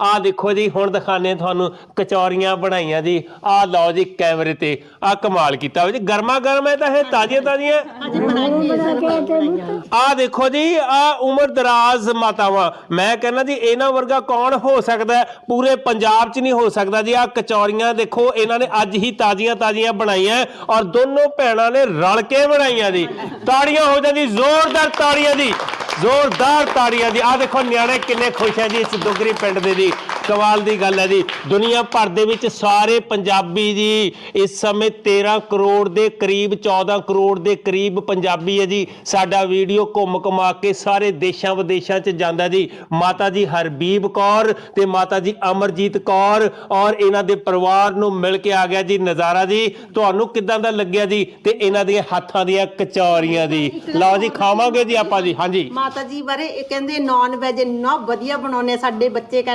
ਆ ਦੇਖੋ ਜੀ, ਹੁਣ ਦਿਖਾਣੇ ਤੁਹਾਨੂੰ ਕਚੌਰੀਆਂ ਬਣਾਈਆਂ ਜੀ। ਆ ਲਓ ਜੀ, ਕੈਮਰੇ ਤੇ ਆ ਕਮਾਲ ਕੀਤਾ ਜੀ। ਗਰਮਾ ਗਰਮ ਹੈ ਤਾਂ ਇਹ ਤਾਜ਼ੀਆਂ ਤਾਜ਼ੀਆਂ। ਆ ਦੇਖੋ ਜੀ ਆ ਉਮਰ ਦਰਾਜ਼ ਮਾਤਾਵਾਂ। ਮੈਂ ਕਹਿੰਦਾ ਜੀ, ਇਹਨਾਂ ਵਰਗਾ ਕੌਣ ਹੋ ਸਕਦਾ ਪੂਰੇ ਪੰਜਾਬ 'ਚ ਨਹੀਂ ਹੋ ਸਕਦਾ ਜੀ। ਆ ਕਚੌਰੀਆਂ ਦੇਖੋ, ਇਹਨਾਂ ਨੇ ਅੱਜ ਹੀ ਤਾਜ਼ੀਆਂ ਤਾਜ਼ੀਆਂ ਬਣਾਈਆਂ ਔਰ ਦੋਨੋਂ ਭੈਣਾਂ ਨੇ ਰਲ ਕੇ ਬਣਾਈਆਂ ਜੀ। ਤਾੜੀਆਂ ਹੋ ਜਾਂਦੀ, ਜ਼ੋਰਦਾਰ ਤਾੜੀਆਂ ਦੀ ਜ਼ੋਰਦਾਰ ਤਾੜੀਆਂ ਦੀ। ਆ ਦੇਖੋ, ਨਿਆਣੇ ਕਿੰਨੇ ਖੁਸ਼ ਹੈ ਜੀ ਇਸ ਦੁਗਰੀ ਪਿੰਡ ਦੇ ਜੀ ਕਮਾਲ ਦੀ ਗੱਲ ਹੈ ਜੀ। ਦੁਨੀਆ ਭਰ ਦੇ ਵਿੱਚ ਸਾਰੇ ਪੰਜਾਬੀ ਜੀ, ਇਸ ਸਮੇਂ 13 ਕਰੋੜ ਦੇ ਕਰੀਬ 14 ਕਰੋੜ ਦੇ ਕਰੀਬ ਪੰਜਾਬੀ ਹੈ ਜੀ। ਸਾਡਾ ਵੀਡੀਓ ਘੁੰਮ ਘੁਮਾ ਕੇ ਸਾਰੇ ਦੇਸ਼ਾਂ ਵਿਦੇਸ਼ਾਂ 'ਚ ਜਾਂਦਾ ਜੀ। ਮਾਤਾ ਜੀ ਹਰਬੀਬ ਕੌਰ ਤੇ ਮਾਤਾ ਜੀ ਅਮਰਜੀਤ ਕੌਰ ਔਰ ਇਹਨਾਂ ਦੇ ਪਰਿਵਾਰ ਨੂੰ ਮਿਲ ਕੇ ਆ ਗਿਆ ਜੀ ਨਜ਼ਾਰਾ ਜੀ। ਤੁਹਾਨੂੰ ਕਿਦਾਂ ਦਾ ਲੱਗਿਆ ਜੀ? ਤੇ ਇਹਨਾਂ ਦੀਆਂ ਹੱਥਾਂ ਦੀਆਂ ਕਚੌਰੀਆਂ ਦੀ ਲਓ ਜੀ, ਖਾਵਾਂਗੇ ਜੀ ਆਪਾਂ ਜੀ। ਹਾਂਜੀ। ਮਾਤਾ ਜੀ ਬਾਰੇ। ਇਹ ਕਹਿੰਦੇ ਨਾਨ ਵੈਜ ਇੰਨਾ ਵਧੀਆ ਬਣਾਉਂਦੇ ਸਾਡੇ ਬੱਚੇ ਕਹਿੰਦੇ